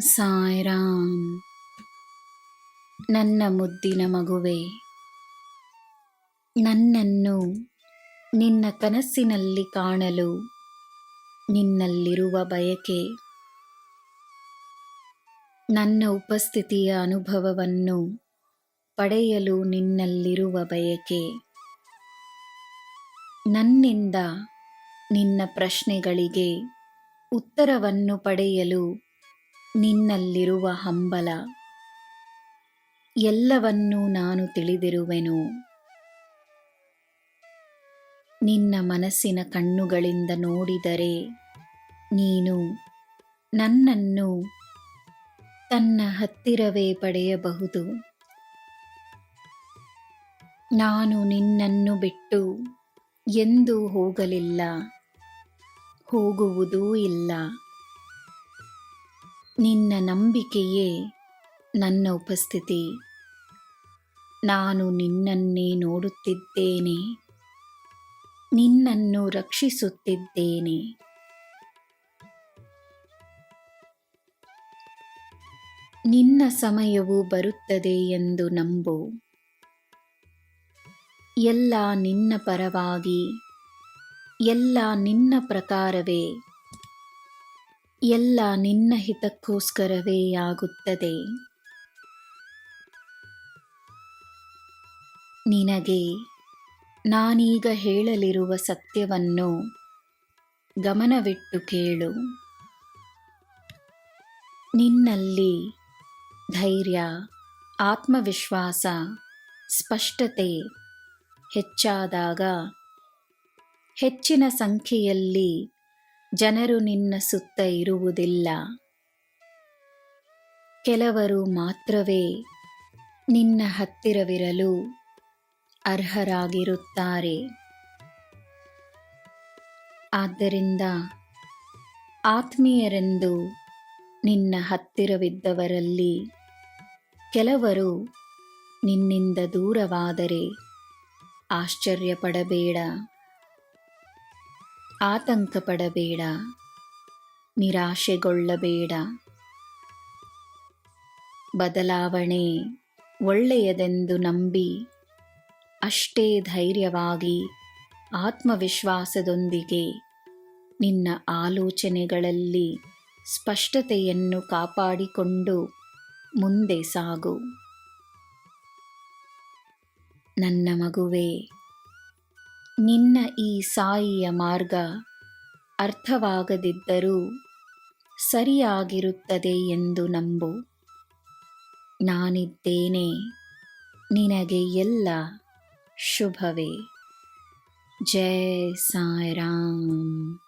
ಸಾಯ್ರಾಮ್ ನನ್ನ ಮುದ್ದಿನ ಮಗುವೆ, ನನ್ನನ್ನು ನಿನ್ನ ಕನಸಿನಲ್ಲಿ ಕಾಣಲು ನಿನ್ನಲ್ಲಿರುವ ಬಯಕೆ, ನನ್ನ ಉಪಸ್ಥಿತಿಯ ಅನುಭವವನ್ನು ಪಡೆಯಲು ನಿನ್ನಲ್ಲಿರುವ ಬಯಕೆ, ನನ್ನಿಂದ ನಿನ್ನ ಪ್ರಶ್ನೆಗಳಿಗೆ ಉತ್ತರವನ್ನು ಪಡೆಯಲು ನಿನ್ನಲ್ಲಿರುವ ಹಂಬಲ. ಎಲ್ಲವನ್ನೂ ನಾನು ತಿಳಿದಿರುವೆನು. ನಿನ್ನ ಮನಸ್ಸಿನ ಕಣ್ಣುಗಳಿಂದ ನೋಡಿದರೆ ನೀನು ನನ್ನನ್ನು ತನ್ನ ಹತ್ತಿರವೇ ಪಡೆಯಬಹುದು. ನಾನು ನಿನ್ನನ್ನು ಬಿಟ್ಟು ಎಂದೂ ಹೋಗಲಿಲ್ಲ. ಹೋಗುವುದೂ ಇಲ್ಲ. ನಿನ್ನ ನಂಬಿಕೆಯೇ ನನ್ನ ಉಪಸ್ಥಿತಿ. ನಾನು ನಿನ್ನನ್ನೇ ನೋಡುತ್ತಿದ್ದೇನೆ. ನಿನ್ನನ್ನು ರಕ್ಷಿಸುತ್ತಿದ್ದೇನೆ. ನಿನ್ನ ಸಮಯವು ಬರುತ್ತದೆ ಎಂದು ನಂಬು. ಎಲ್ಲ ನಿನ್ನ ಪರವಾಗಿ, ಎಲ್ಲ ನಿನ್ನ ಪ್ರಕಾರವೇ. ಎಲ್ಲ ನಿನ್ನ ಹಿತಕ್ಕೋಸ್ಕರವೇ ಆಗುತ್ತದೆ. ನಿನಗೆ ನಾನೀಗ ಹೇಳಲಿರುವ ಸತ್ಯವನ್ನು ಗಮನವಿಟ್ಟು ಕೇಳು. ನಿನ್ನಲ್ಲಿ ಧೈರ್ಯ, ಆತ್ಮವಿಶ್ವಾಸ, ಸ್ಪಷ್ಟತೆ ಹೆಚ್ಚಾದಾಗ ಹೆಚ್ಚಿನ ಸಂಖ್ಯೆಯಲ್ಲಿ ಜನರು ನಿನ್ನ ಸುತ್ತ ಇರುವುದಿಲ್ಲ. ಕೆಲವರು ಮಾತ್ರವೇ ನಿನ್ನ ಹತ್ತಿರವಿರಲು ಅರ್ಹರಾಗಿರುತ್ತಾರೆ. ಆದ್ದರಿಂದ ಆತ್ಮೀಯರೆಂದು ನಿನ್ನ ಹತ್ತಿರವಿದ್ದವರಲ್ಲಿ ಕೆಲವರು ನಿನ್ನಿಂದ ದೂರವಾದರೆ ಆಶ್ಚರ್ಯಪಡಬೇಡ. ಆತಂಕ ಪಡಬೇಡ ನಿರಾಶೆಗೊಳ್ಳಬೇಡ. ಬದಲಾವಣೆ ಒಳ್ಳೆಯದೆಂದು ನಂಬಿ ಅಷ್ಟೇ ಧೈರ್ಯವಾಗಿ ಆತ್ಮವಿಶ್ವಾಸದೊಂದಿಗೆ ನಿನ್ನ ಆಲೋಚನೆಗಳಲ್ಲಿ ಸ್ಪಷ್ಟತೆಯನ್ನು ಕಾಪಾಡಿಕೊಂಡು ಮುಂದೆ ಸಾಗು. ನನ್ನ ಮಗುವೆ ನಿನ್ನ ಈ ಸಾಯಿಯ ಮಾರ್ಗ ಅರ್ಥವಾಗದಿದ್ದರೂ ಸರಿಯಾಗಿರುತ್ತದೆ ಎಂದು ನಂಬು. ನಾನಿದ್ದೇನೆ ನಿನಗೆ ಎಲ್ಲ ಶುಭವೇ. ಜಯ ಸಾಯಿರಾಮ್.